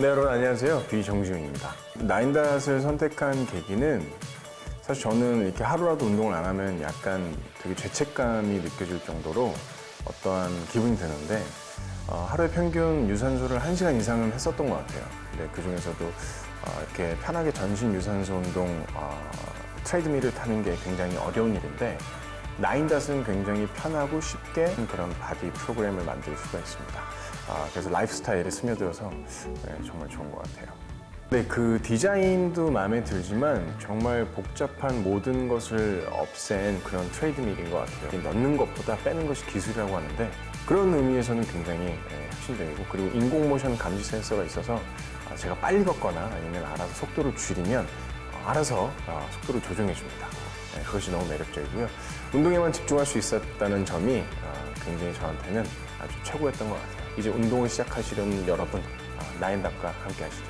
네, 여러분 안녕하세요. 비정지훈입니다. 나인닷을 선택한 계기는 사실 저는 이렇게 하루라도 운동을 안 하면 약간 되게 죄책감이 느껴질 정도로 어떠한 기분이 드는데 어, 하루에 평균 유산소를 1시간 이상은 했었던 것 같아요. 근데 그 중에서도 어, 이렇게 편하게 전신 유산소 운동 어, 트레이드밀을 타는 게 굉장히 어려운 일인데 나인닷은 굉장히 편하고 쉽게 그런 바디 프로그램을 만들 수가 있습니다. 아, 그래서 라이프스타일에 스며들어서 네, 정말 좋은 것 같아요. 네, 그 디자인도 마음에 들지만 정말 복잡한 모든 것을 없앤 그런 트레이드밀인 것 같아요. 넣는 것보다 빼는 것이 기술이라고 하는데 그런 의미에서는 굉장히 예, 혁신적이고 그리고 인공 모션 감지 센서가 있어서 아, 제가 빨리 걷거나 아니면 알아서 속도를 줄이면 어, 알아서 어, 속도를 조정해 줍니다. 네, 그것이 너무 매력적이고요. 운동에만 집중할 수 있었다는 점이 어, 굉장히 저한테는 아주 최고였던 것 같아요. 이제 운동을 시작하시려는 여러분, 어, 나인답과 함께 하시죠.